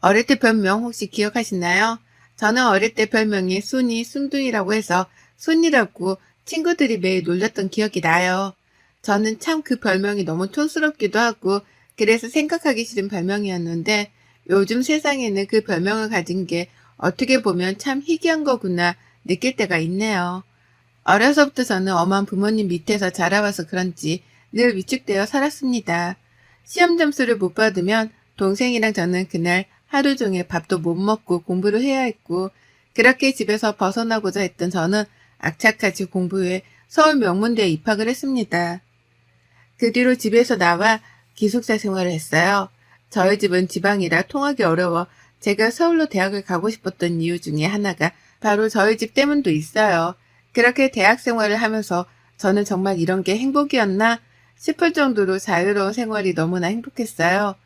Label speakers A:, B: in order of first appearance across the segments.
A: 어릴 때 별명 혹시 기억하시나요? 저는 어릴 때 별명이 순이, 순둥이라고 해서 순이라고 친구들이 매일 놀렸던 기억이 나요. 저는 참 그 별명이 너무 촌스럽기도 하고 그래서 생각하기 싫은 별명이었는데 요즘 세상에는 그 별명을 가진 게 어떻게 보면 참 희귀한 거구나 느낄 때가 있네요. 어려서부터 저는 엄한 부모님 밑에서 자라와서 그런지 늘 위축되어 살았습니다. 시험 점수를 못 받으면 동생이랑 저는 그날 하루 종일 밥도 못 먹고 공부를 해야 했고 그렇게 집에서 벗어나고자 했던 저는 악착같이 공부해 서울 명문대에 입학을 했습니다. 그 뒤로 집에서 나와 기숙사 생활을 했어요. 저희 집은 지방이라 통하기 어려워 제가 서울로 대학을 가고 싶었던 이유 중에 하나가 바로 저희 집 때문도 있어요. 그렇게 대학 생활을 하면서 저는 정말 이런 게 행복이었나 싶을 정도로 자유로운 생활이 너무나 행복했어요.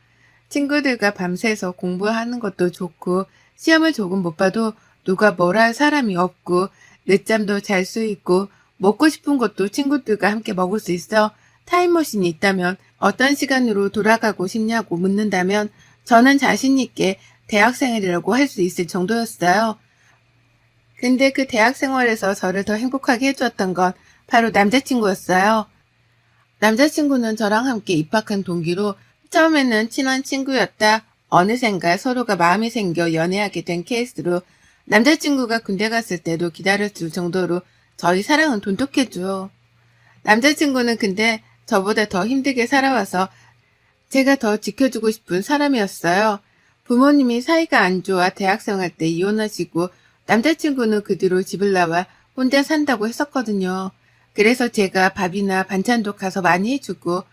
A: 친구들과 밤새서 공부하는 것도 좋고 시험을 조금 못 봐도 누가 뭐라 할 사람이 없고 늦잠도 잘 수 있고 먹고 싶은 것도 친구들과 함께 먹을 수 있어 타임머신이 있다면 어떤 시간으로 돌아가고 싶냐고 묻는다면 저는 자신 있게 대학생활이라고 할 수 있을 정도였어요. 근데 그 대학 생활에서 저를 더 행복하게 해주었던 건 바로 남자친구였어요. 남자친구는 저랑 함께 입학한 동기로 처음에는 친한 친구였다. 어느샌가 서로가 마음이 생겨 연애하게 된 케이스로 남자친구가 군대 갔을 때도 기다려줄 정도로 저희 사랑은 돈독해줘. 남자친구는 근데 저보다 더 힘들게 살아와서 제가 더 지켜주고 싶은 사람이었어요. 부모님이 사이가 안 좋아 대학생 할때 이혼하시고 남자친구는 그 뒤로 집을 나와 혼자 산다고 했었거든요. 그래서 제가 밥이나 반찬도 가서 많이 해주고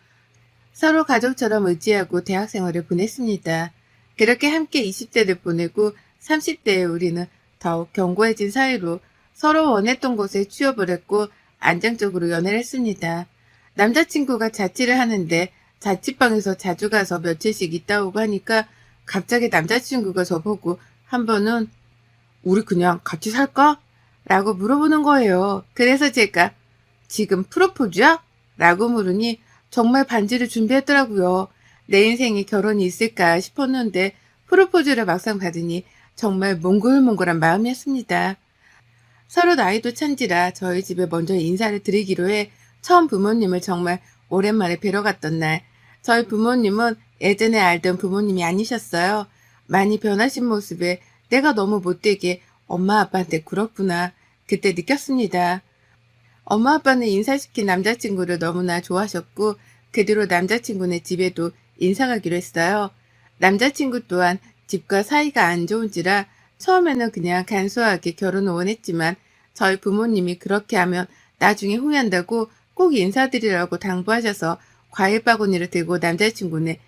A: 서로 가족처럼 의지하고 대학 생활을 보냈습니다. 그렇게 함께 20대를 보내고 30대에 우리는 더욱 견고해진 사이로 서로 원했던 곳에 취업을 했고 안정적으로 연애를 했습니다. 남자친구가 자취를 하는데 자취방에서 자주 가서 며칠씩 있다 오고 하니까 갑자기 남자친구가 저보고 한 번은 우리 그냥 같이 살까? 라고 물어보는 거예요. 그래서 제가 지금 프로포즈야? 라고 물으니 정말 반지를 준비했더라고요. 내 인생에 결혼이 있을까 싶었는데 프로포즈를 막상 받으니 정말 몽글몽글한 마음이었습니다. 서로 나이도 찬지라 저희 집에 먼저 인사를 드리기로 해 처음 부모님을 정말 오랜만에 뵈러 갔던 날 저희 부모님은 예전에 알던 부모님이 아니셨어요. 많이 변하신 모습에 내가 너무 못되게 엄마 아빠한테 굴었구나 그때 느꼈습니다. 엄마 아빠는 인사시킨 남자친구를 너무나 좋아하셨고 그 뒤로 남자친구네 집에도 인사 가기로 했어요. 남자친구 또한 집과 사이가 안 좋은지라 처음에는 그냥 간소하게 결혼을 원했지만 저희 부모님이 그렇게 하면 나중에 후회한다고 꼭 인사드리라고 당부하셔서 과일 바구니를 들고 남자친구네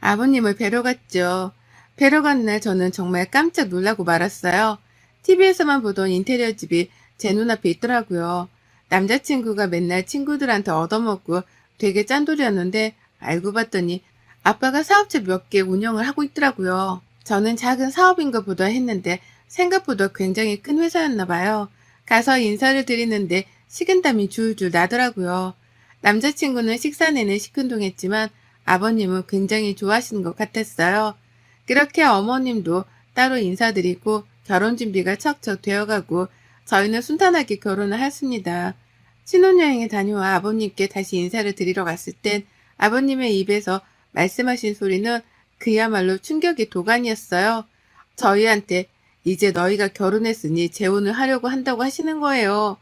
A: 아버님을 뵈러 갔죠. 뵈러 간 날 저는 정말 깜짝 놀라고 말았어요. TV에서만 보던 인테리어 집이 제 눈앞에 있더라고요. 남자친구가 맨날 친구들한테 얻어먹고 되게 짠돌이었는데 알고 봤더니 아빠가 사업체 몇 개 운영을 하고 있더라고요. 저는 작은 사업인 것 보다 했는데 생각보다 굉장히 큰 회사였나 봐요. 가서 인사를 드리는데 식은땀이 줄줄 나더라고요. 남자친구는 식사 내내 시큰둥했지만 아버님은 굉장히 좋아하시는 것 같았어요. 그렇게 어머님도 따로 인사드리고 결혼 준비가 척척 되어가고 저희는 순탄하게 결혼을 했습니다. 신혼여행에 다녀와 아버님께 다시 인사를 드리러 갔을 땐 아버님의 입에서 말씀하신 소리는 그야말로 충격의 도가니였어요. 저희한테 이제 너희가 결혼했으니 재혼을 하려고 한다고 하시는 거예요.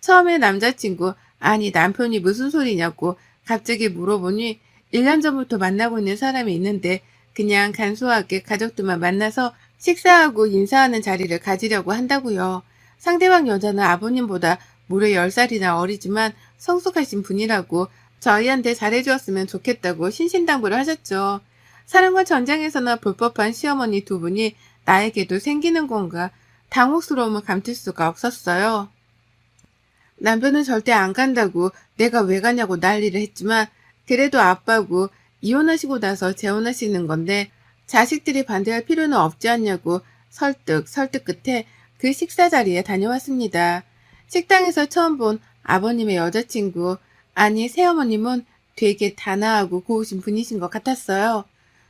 A: 처음에 남자친구, 아니 남편이 무슨 소리냐고 갑자기 물어보니 1년 전부터 만나고 있는 사람이 있는데 그냥 간소하게 가족들만 만나서 식사하고 인사하는 자리를 가지려고 한다고요. 상대방 여자는 아버님보다 무려 10살이나 어리지만 성숙하신 분이라고 저희한테 잘해주었으면 좋겠다고 신신당부를 하셨죠. 사랑과 전쟁에서나 볼 법한 시어머니 두 분이 나에게도 생기는 건가 당혹스러움을 감출 수가 없었어요. 남편은 절대 안 간다고 내가 왜 가냐고 난리를 했지만 그래도 아빠고 이혼하시고 나서 재혼하시는 건데 자식들이 반대할 필요는 없지 않냐고 설득 설득 끝에 그 식사 자리에 다녀왔습니다. 식당에서 처음 본 아버님의 여자친구 아니 새어머님은 되게 단아하고 고우신 분이신 것 같았어요.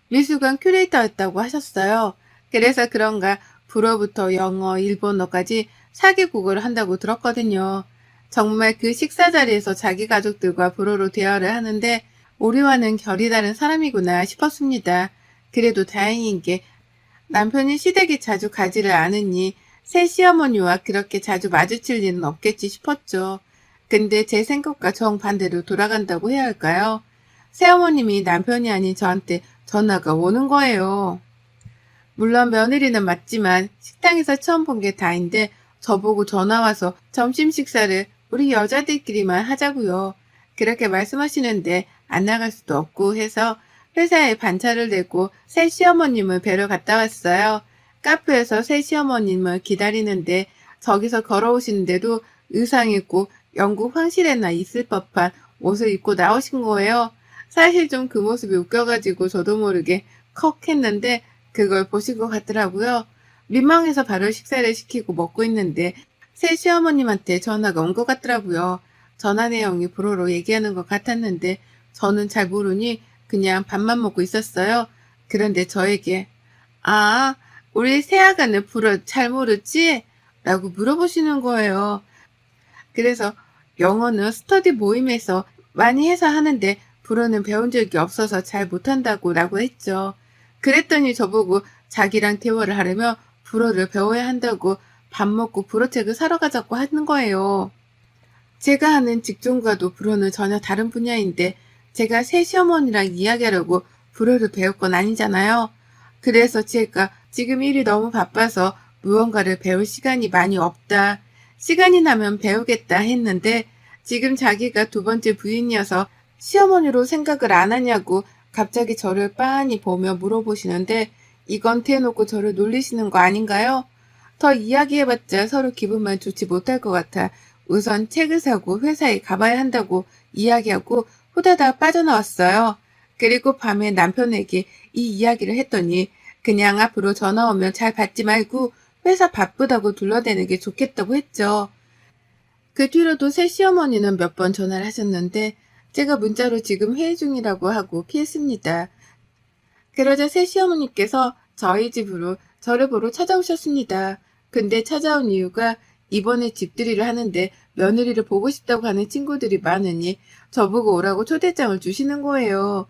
A: 미술관 큐레이터였다고 하셨어요. 그래서 그런가 불어부터 영어, 일본어까지 사개국어를 한다고 들었거든요. 정말 그 식사 자리에서 자기 가족들과 불어로 대화를 하는데 우리와는 결이 다른 사람이구나 싶었습니다. 그래도 다행인 게 남편이 시댁에 자주 가지를 않으니 새 시어머니와 그렇게 자주 마주칠 일은 없겠지 싶었죠. 근데 제 생각과 정반대로 돌아간다고 해야 할까요? 새어머님이 남편이 아닌 저한테 전화가 오는 거예요. 물론 며느리는 맞지만 식당에서 처음 본 게 다인데 저보고 전화 와서 점심 식사를 우리 여자들끼리만 하자고요. 그렇게 말씀하시는데 안 나갈 수도 없고 해서 회사에 반차를 내고 새 시어머님을 뵈러 갔다 왔어요. 카페에서 새 시어머님을 기다리는데 저기서 걸어오시는데도 의상 입고 영국 황실에나 있을 법한 옷을 입고 나오신 거예요. 사실 좀 그 모습이 웃겨가지고 저도 모르게 컥 했는데 그걸 보신 것 같더라고요. 민망해서 바로 식사를 시키고 먹고 있는데 새 시어머님한테 전화가 온 것 같더라고요. 전화 내용이 불어로 얘기하는 것 같았는데 저는 잘 모르니 그냥 밥만 먹고 있었어요. 그런데 저에게 아 우리 새아가는 불어 잘 모르지? 라고 물어보시는 거예요. 그래서 영어는 스터디 모임에서 많이 해서 하는데 불어는 배운 적이 없어서 잘 못한다고 라고 했죠. 그랬더니 저보고 자기랑 대화를 하려면 불어를 배워야 한다고 밥 먹고 불어책을 사러 가자고 하는 거예요. 제가 하는 직종과도 불어는 전혀 다른 분야인데 제가 새 시어머니랑 이야기하려고 불어를 배울 건 아니잖아요. 그래서 제가 지금 일이 너무 바빠서 무언가를 배울 시간이 많이 없다. 시간이 나면 배우겠다 했는데 지금 자기가 두 번째 부인이어서 시어머니로 생각을 안 하냐고 갑자기 저를 빤히 보며 물어보시는데 이건 대놓고 저를 놀리시는 거 아닌가요? 더 이야기해봤자 서로 기분만 좋지 못할 것 같아 우선 책을 사고 회사에 가봐야 한다고 이야기하고 후다닥 빠져나왔어요. 그리고 밤에 남편에게 이 이야기를 했더니 그냥 앞으로 전화 오면 잘 받지 말고 회사 바쁘다고 둘러대는 게 좋겠다고 했죠. 그 뒤로도 새 시어머니는 몇 번 전화를 하셨는데 제가 문자로 지금 회의 중이라고 하고 피했습니다. 그러자 새 시어머니께서 저희 집으로 저를 보러 찾아오셨습니다. 근데 찾아온 이유가 이번에 집들이를 하는데 며느리를 보고 싶다고 하는 친구들이 많으니 저보고 오라고 초대장을 주시는 거예요.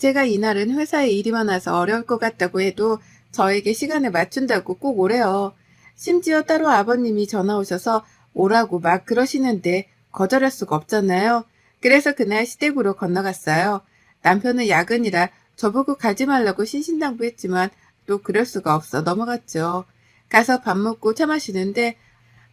A: 제가 이날은 회사에 일이 많아서 어려울 것 같다고 해도 저에게 시간을 맞춘다고 꼭 오래요. 심지어 따로 아버님이 전화 오셔서 오라고 막 그러시는데 거절할 수가 없잖아요. 그래서 그날 시댁으로 건너갔어요. 남편은 야근이라 저보고 가지 말라고 신신당부했지만 또 그럴 수가 없어 넘어갔죠. 가서 밥 먹고 차 마시는데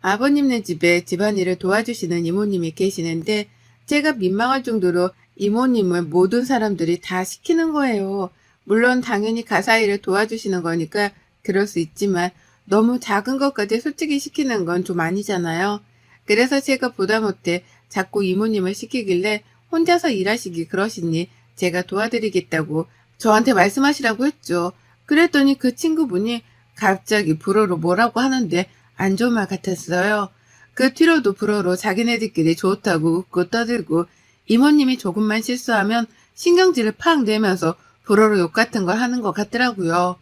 A: 아버님네 집에 집안일을 도와주시는 이모님이 계시는데 제가 민망할 정도로 이모님을 모든 사람들이 다 시키는 거예요. 물론 당연히 가사 일을 도와주시는 거니까 그럴 수 있지만 너무 작은 것까지 솔직히 시키는 건 좀 아니잖아요. 그래서 제가 보다 못해 자꾸 이모님을 시키길래 혼자서 일하시기 그러시니 제가 도와드리겠다고 저한테 말씀하시라고 했죠. 그랬더니 그 친구분이 갑자기 불어로 뭐라고 하는데 안 좋은 말 같았어요. 그 뒤로도 불어로 자기네들끼리 좋다고 웃고 떠들고 이모님이 조금만 실수하면 신경질을 팍 내면서 불어로 욕 같은 걸 하는 것 같더라고요.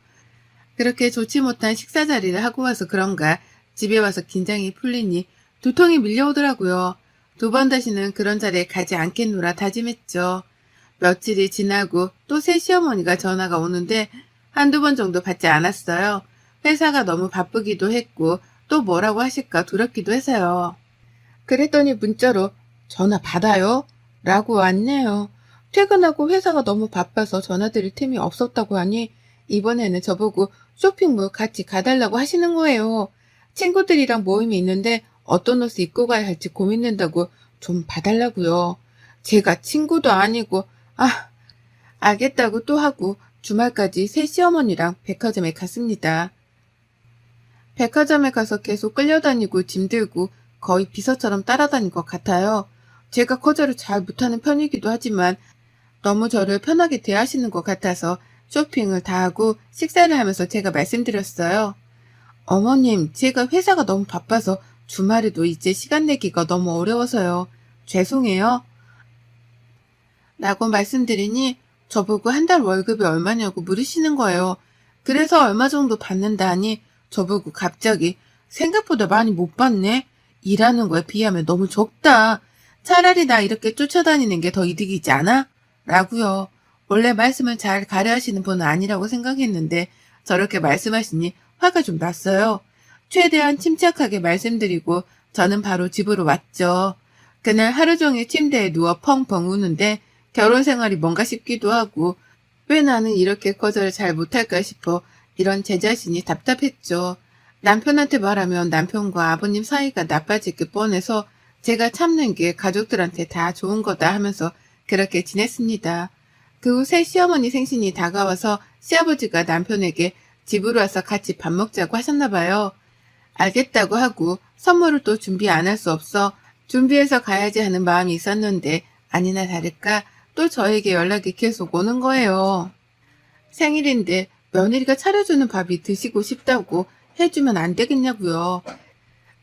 A: 그렇게 좋지 못한 식사 자리를 하고 와서 그런가 집에 와서 긴장이 풀리니 두통이 밀려오더라고요. 두 번 다시는 그런 자리에 가지 않겠노라 다짐했죠. 며칠이 지나고 또 새 시어머니가 전화가 오는데 한두 번 정도 받지 않았어요. 회사가 너무 바쁘기도 했고 또 뭐라고 하실까 두렵기도 해서요. 그랬더니 문자로 전화 받아요? 라고 왔네요. 퇴근하고 회사가 너무 바빠서 전화드릴 틈이 없었다고 하니 이번에는 저보고 쇼핑몰 같이 가달라고 하시는 거예요. 친구들이랑 모임이 있는데 어떤 옷을 입고 가야 할지 고민된다고 좀 봐달라고요. 제가 친구도 아니고 아 알겠다고 또 하고 주말까지 새 시어머니랑 백화점에 갔습니다. 백화점에 가서 계속 끌려다니고 짐 들고 거의 비서처럼 따라다닌 것 같아요. 제가 거절을 잘 못하는 편이기도 하지만 너무 저를 편하게 대하시는 것 같아서 쇼핑을 다 하고 식사를 하면서 제가 말씀드렸어요. 어머님, 제가 회사가 너무 바빠서 주말에도 이제 시간 내기가 너무 어려워서요. 죄송해요. 라고 말씀드리니 저보고 한 달 월급이 얼마냐고 물으시는 거예요. 그래서 얼마 정도 받는다 하니 저보고 갑자기 생각보다 많이 못 받네. 일하는 거에 비하면 너무 적다. 차라리 나 이렇게 쫓아다니는 게 더 이득이지 않아? 라고요. 원래 말씀을 잘 가려하시는 분은 아니라고 생각했는데 저렇게 말씀하시니 화가 좀 났어요. 최대한 침착하게 말씀드리고 저는 바로 집으로 왔죠. 그날 하루 종일 침대에 누워 펑펑 우는데 결혼 생활이 뭔가 싶기도 하고 왜 나는 이렇게 거절을 잘 못할까 싶어 이런 제 자신이 답답했죠. 남편한테 말하면 남편과 아버님 사이가 나빠질 게 뻔해서 제가 참는 게 가족들한테 다 좋은 거다 하면서 그렇게 지냈습니다. 그 후 새 시어머니 생신이 다가와서 시아버지가 남편에게 집으로 와서 같이 밥 먹자고 하셨나 봐요. 알겠다고 하고 선물을 또 준비 안 할 수 없어 준비해서 가야지 하는 마음이 있었는데 아니나 다를까 또 저에게 연락이 계속 오는 거예요. 생일인데 며느리가 차려주는 밥이 드시고 싶다고 해주면 안 되겠냐고요.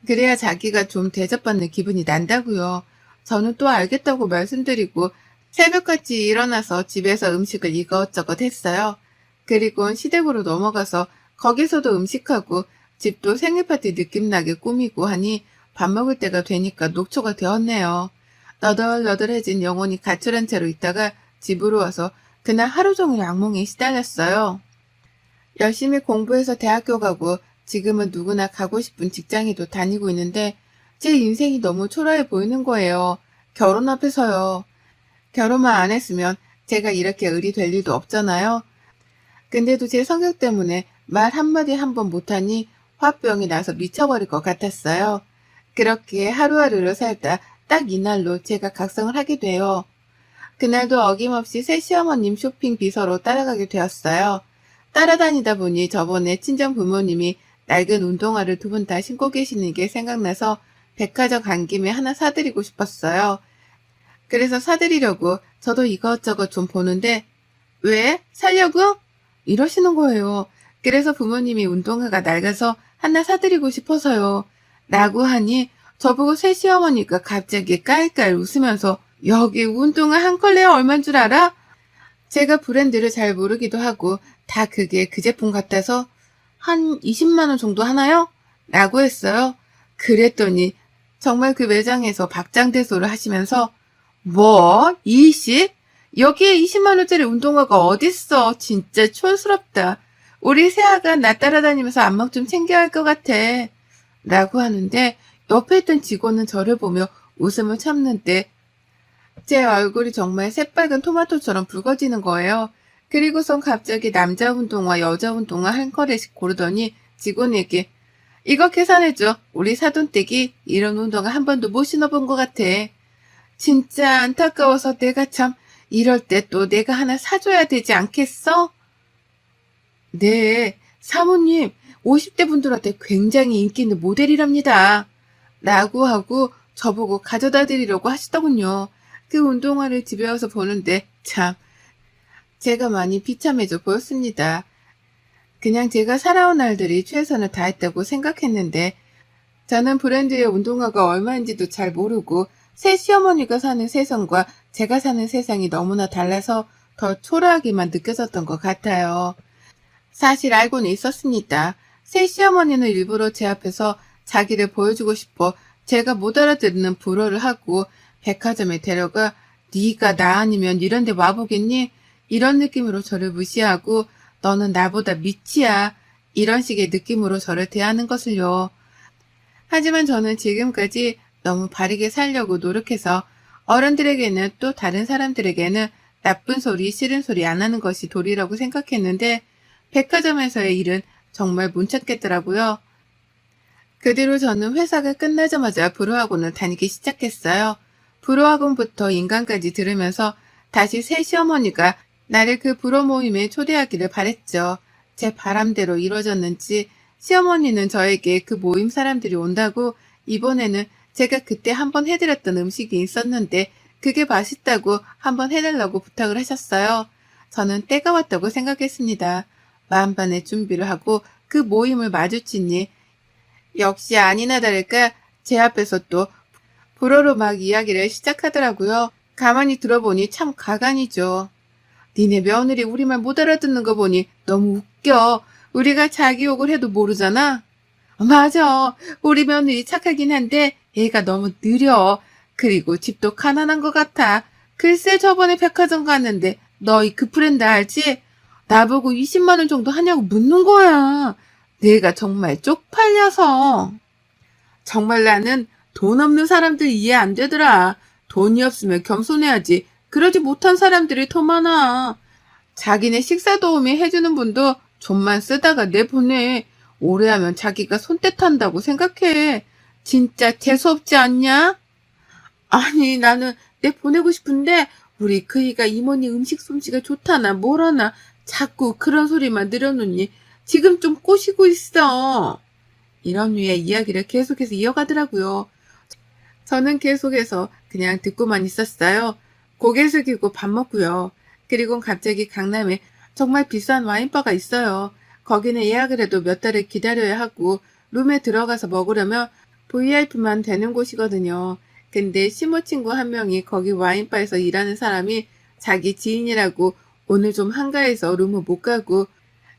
A: 그래야 자기가 좀 대접받는 기분이 난다고요. 저는 또 알겠다고 말씀드리고 새벽같이 일어나서 집에서 음식을 이것저것 했어요. 그리고 시댁으로 넘어가서 거기서도 음식하고 집도 생일 파티 느낌 나게 꾸미고 하니 밥 먹을 때가 되니까 녹초가 되었네요. 너덜너덜해진 영혼이 가출한 채로 있다가 집으로 와서 그날 하루 종일 악몽에 시달렸어요. 열심히 공부해서 대학교 가고 지금은 누구나 가고 싶은 직장에도 다니고 있는데 제 인생이 너무 초라해 보이는 거예요. 결혼 앞에서요. 결혼만 안 했으면 제가 이렇게 을이 될 일도 없잖아요. 근데도 제 성격 때문에 말 한마디 한 번 못하니 화병이 나서 미쳐버릴 것 같았어요. 그렇게 하루하루를 살다 딱 이날로 제가 각성을 하게 돼요. 그날도 어김없이 새 시어머님 쇼핑 비서로 따라가게 되었어요. 따라다니다 보니 저번에 친정 부모님이 낡은 운동화를 두 분 다 신고 계시는 게 생각나서 백화점 간 김에 하나 사드리고 싶었어요. 그래서 사드리려고 저도 이것저것 좀 보는데 왜? 살려고? 이러시는 거예요. 그래서 부모님이 운동화가 낡아서 하나 사드리고 싶어서요. 라고 하니 저보고 새 시어머니가 갑자기 깔깔 웃으면서 여기 운동화 한 컬레에 얼만 줄 알아? 제가 브랜드를 잘 모르기도 하고 다 그게 그 제품 같아서 한 20만 원 정도 하나요? 라고 했어요. 그랬더니 정말 그 매장에서 박장대소를 하시면서 뭐? 20? 여기에 20만 원짜리 운동화가 어딨어? 진짜 촌스럽다. 우리 새아가 나 따라다니면서 안목 좀 챙겨야 할 것 같아. 라고 하는데 옆에 있던 직원은 저를 보며 웃음을 참는데 제 얼굴이 정말 새빨간 토마토처럼 붉어지는 거예요. 그리고선 갑자기 남자 운동화, 여자 운동화 한 컬레씩 고르더니 직원에게 이거 계산해줘. 우리 사돈댁이 이런 운동화 한 번도 못 신어본 것 같아. 진짜 안타까워서 내가 참 이럴 때 또 내가 하나 사줘야 되지 않겠어? 네, 사모님, 50대 분들한테 굉장히 인기 있는 모델이랍니다. 라고 하고 저보고 가져다 드리려고 하시더군요. 그 운동화를 집에 와서 보는데 참 제가 많이 비참해져 보였습니다. 그냥 제가 살아온 날들이 최선을 다했다고 생각했는데 저는 브랜드의 운동화가 얼마인지도 잘 모르고 새 시어머니가 사는 세상과 제가 사는 세상이 너무나 달라서 더 초라하게만 느껴졌던 것 같아요. 사실 알고는 있었습니다. 새 시어머니는 일부러 제 앞에서 자기를 보여주고 싶어 제가 못 알아듣는 불어를 하고 백화점에 데려가 네가 나 아니면 이런 데 와보겠니? 이런 느낌으로 저를 무시하고 너는 나보다 미치야. 이런 식의 느낌으로 저를 대하는 것을요. 하지만 저는 지금까지 너무 바르게 살려고 노력해서 어른들에게는 또 다른 사람들에게는 나쁜 소리, 싫은 소리 안 하는 것이 도리라고 생각했는데 백화점에서의 일은 정말 못 찾겠더라고요. 그 뒤로 저는 회사가 끝나자마자 불어학원을 다니기 시작했어요. 불어학원부터 인간까지 들으면서 다시 새 시어머니가 나를 그 불어 모임에 초대하기를 바랬죠. 제 바람대로 이루어졌는지 시어머니는 저에게 그 모임 사람들이 온다고 이번에는 제가 그때 한번 해드렸던 음식이 있었는데 그게 맛있다고 한번 해달라고 부탁을 하셨어요. 저는 때가 왔다고 생각했습니다. 만반의 준비를 하고 그 모임을 마주치니 역시 아니나 다를까 제 앞에서 또 불어로 막 이야기를 시작하더라고요. 가만히 들어보니 참 가관이죠. 니네 며느리 우리말 못 알아듣는 거 보니 너무 웃겨. 우리가 자기 욕을 해도 모르잖아. 맞아. 우리 며느리 착하긴 한데 얘가 너무 느려. 그리고 집도 가난한 것 같아. 글쎄 저번에 백화점 갔는데 너희 그 브랜드 알지? 나보고 20만 원 정도 하냐고 묻는 거야. 내가 정말 쪽팔려서. 정말 나는 돈 없는 사람들 이해 안 되더라. 돈이 없으면 겸손해야지. 그러지 못한 사람들이 더 많아. 자기네 식사 도우미 해주는 분도 좀만 쓰다가 내보내. 오래 하면 자기가 손떼탄다고 생각해. 진짜 재수없지 않냐? 아니, 나는 내 보내고 싶은데, 우리 그이가 이모니 음식 솜씨가 좋다나 뭐라나 자꾸 그런 소리만 늘어놓니 지금 좀 꼬시고 있어. 이런 류의 이야기를 계속해서 이어가더라고요. 저는 계속해서 그냥 듣고만 있었어요. 고개 숙이고 밥 먹고요. 그리고 갑자기 강남에 정말 비싼 와인바가 있어요. 거기는 예약을 해도 몇 달을 기다려야 하고 룸에 들어가서 먹으려면 VIP만 되는 곳이거든요. 근데 시모 친구 한 명이 거기 와인바에서 일하는 사람이 자기 지인이라고 오늘 좀 한가해서 룸을 못 가고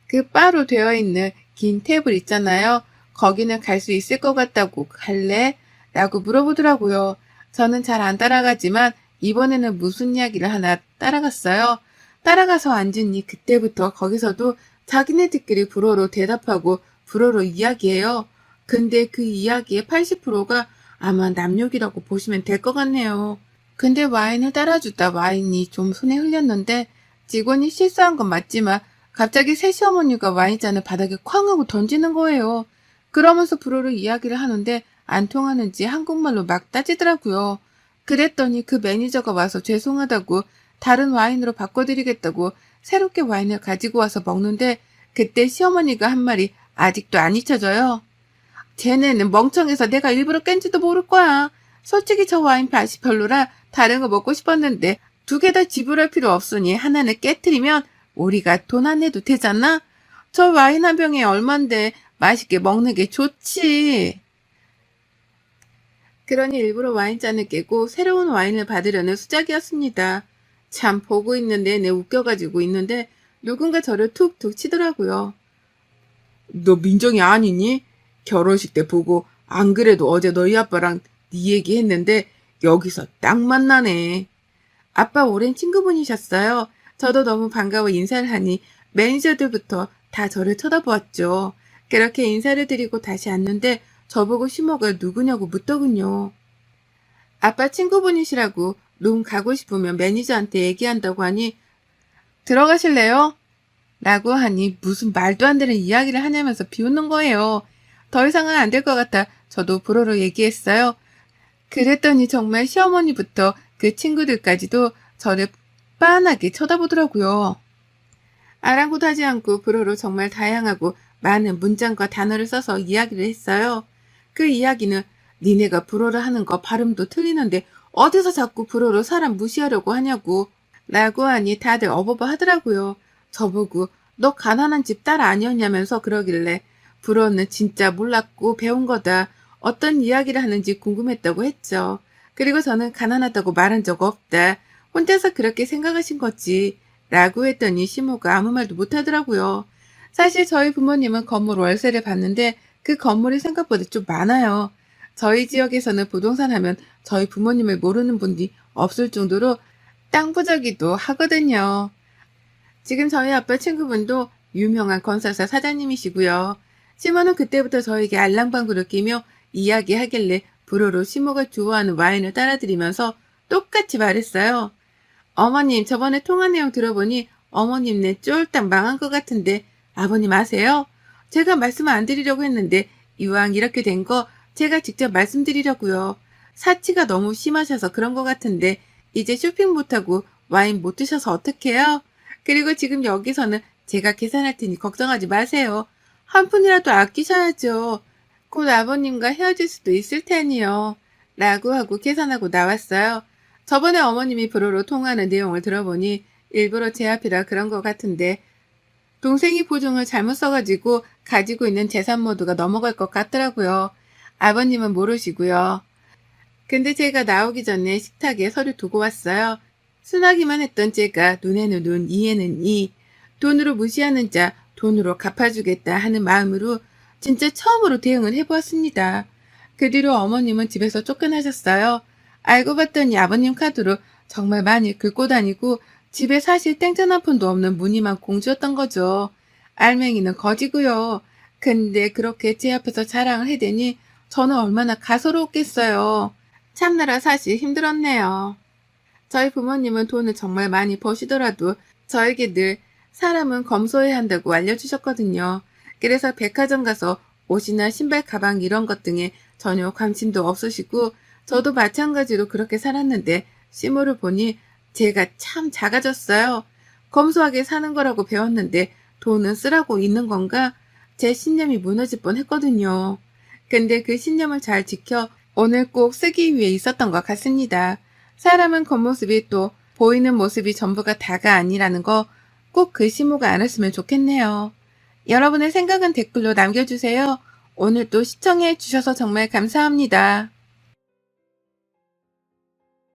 A: 그 바로 되어 있는 긴 테이블 있잖아요. 거기는 갈 수 있을 것 같다고 갈래? 라고 물어보더라고요. 저는 잘 안 따라가지만 이번에는 무슨 이야기를 하나 따라갔어요. 따라가서 앉으니 그때부터 거기서도 자기네들끼리 불어로 대답하고 불어로 이야기해요. 근데 그 이야기의 80%가 아마 남욕이라고 보시면 될 것 같네요. 근데 와인을 따라주다 와인이 좀 손에 흘렸는데 직원이 실수한 건 맞지만 갑자기 새 시어머니가 와인잔을 바닥에 쾅 하고 던지는 거예요. 그러면서 불어로 이야기를 하는데 안 통하는지 한국말로 막 따지더라고요. 그랬더니 그 매니저가 와서 죄송하다고 다른 와인으로 바꿔드리겠다고 새롭게 와인을 가지고 와서 먹는데 그때 시어머니가 한 말이 아직도 안 잊혀져요. 쟤네는 멍청해서 내가 일부러 깬지도 모를 거야. 솔직히 저 와인 맛이 별로라 다른 거 먹고 싶었는데 두 개 다 지불할 필요 없으니 하나는 깨트리면 우리가 돈 안 내도 되잖아? 저 와인 한 병에 얼만데 맛있게 먹는 게 좋지. 그러니 일부러 와인잔을 깨고 새로운 와인을 받으려는 수작이었습니다. 참 보고 있는 내내 웃겨가지고 있는데 누군가 저를 툭툭 치더라고요. 너 민정이 아니니? 결혼식 때 보고 안 그래도 어제 너희 아빠랑 네 얘기했는데 여기서 딱 만나네. 아빠 오랜 친구분이셨어요. 저도 너무 반가워 인사를 하니 매니저들부터 다 저를 쳐다보았죠. 그렇게 인사를 드리고 다시 앉는데 저보고 시모가 누구냐고 묻더군요. 아빠 친구분이시라고 룸 가고 싶으면 매니저한테 얘기한다고 하니 들어가실래요? 라고 하니 무슨 말도 안 되는 이야기를 하냐면서 비웃는 거예요. 더 이상은 안 될 것 같아 저도 불어로 얘기했어요. 그랬더니 정말 시어머니부터 그 친구들까지도 저를 빤하게 쳐다보더라고요. 아랑곳하지 않고 불어로 정말 다양하고 많은 문장과 단어를 써서 이야기를 했어요. 그 이야기는 니네가 불어를 하는 거 발음도 틀리는데 어디서 자꾸 불어로 사람 무시하려고 하냐고 라고 하니 다들 어버버 하더라고요. 저보고 너 가난한 집 딸 아니었냐면서 그러길래 불어는 진짜 몰랐고 배운 거다. 어떤 이야기를 하는지 궁금했다고 했죠. 그리고 저는 가난하다고 말한 적 없다. 혼자서 그렇게 생각하신 거지. 라고 했더니 시모가 아무 말도 못하더라고요. 사실 저희 부모님은 건물 월세를 받는데 그 건물이 생각보다 좀 많아요. 저희 지역에서는 부동산 하면 저희 부모님을 모르는 분이 없을 정도로 땅 부자기도 하거든요. 지금 저희 아빠 친구분도 유명한 건설사 사장님이시고요. 시모는 그때부터 저에게 알랑방구를 끼며 이야기하길래 불어로 시모가 좋아하는 와인을 따라드리면서 똑같이 말했어요. 어머님, 저번에 통화 내용 들어보니 어머님네 쫄딱 망한 것 같은데 아버님 아세요? 제가 말씀 안 드리려고 했는데 이왕 이렇게 된 거 제가 직접 말씀드리려고요. 사치가 너무 심하셔서 그런 것 같은데 이제 쇼핑 못하고 와인 못 드셔서 어떡해요? 그리고 지금 여기서는 제가 계산할 테니 걱정하지 마세요. 한 푼이라도 아끼셔야죠. 곧 아버님과 헤어질 수도 있을 테니요. 라고 하고 계산하고 나왔어요. 저번에 어머님이 불어로 통화하는 내용을 들어보니 일부러 제 앞이라 그런 것 같은데 동생이 보증을 잘못 써가지고 가지고 있는 재산 모두가 넘어갈 것 같더라고요. 아버님은 모르시고요. 근데 제가 나오기 전에 식탁에 서류 두고 왔어요. 순하기만 했던 제가 눈에는 눈, 이에는 이. 돈으로 무시하는 자, 돈으로 갚아주겠다 하는 마음으로 진짜 처음으로 대응을 해보았습니다. 그 뒤로 어머님은 집에서 쫓겨나셨어요. 알고 봤더니 아버님 카드로 정말 많이 긁고 다니고 집에 사실 땡전 한 푼도 없는 무늬만 공주였던 거죠. 알맹이는 거지고요. 근데 그렇게 제 앞에서 자랑을 해대니 저는 얼마나 가소로웠겠어요. 참느라 사실 힘들었네요. 저희 부모님은 돈을 정말 많이 버시더라도 저에게 늘 사람은 검소해야 한다고 알려주셨거든요. 그래서 백화점 가서 옷이나 신발, 가방 이런 것 등에 전혀 관심도 없으시고 저도 마찬가지로 그렇게 살았는데 시모를 보니 제가 참 작아졌어요. 검소하게 사는 거라고 배웠는데 돈은 쓰라고 있는 건가? 제 신념이 무너질 뻔 했거든요. 근데 그 신념을 잘 지켜 오늘 꼭 쓰기 위해 있었던 것 같습니다. 사람은 겉모습이 또 보이는 모습이 전부가 다가 아니라는 거 꼭그 시모가 알았으면 좋겠네요. 여러분의 생각은 댓글로 남겨주세요. 오늘 또 시청해 주셔서 정말 감사합니다.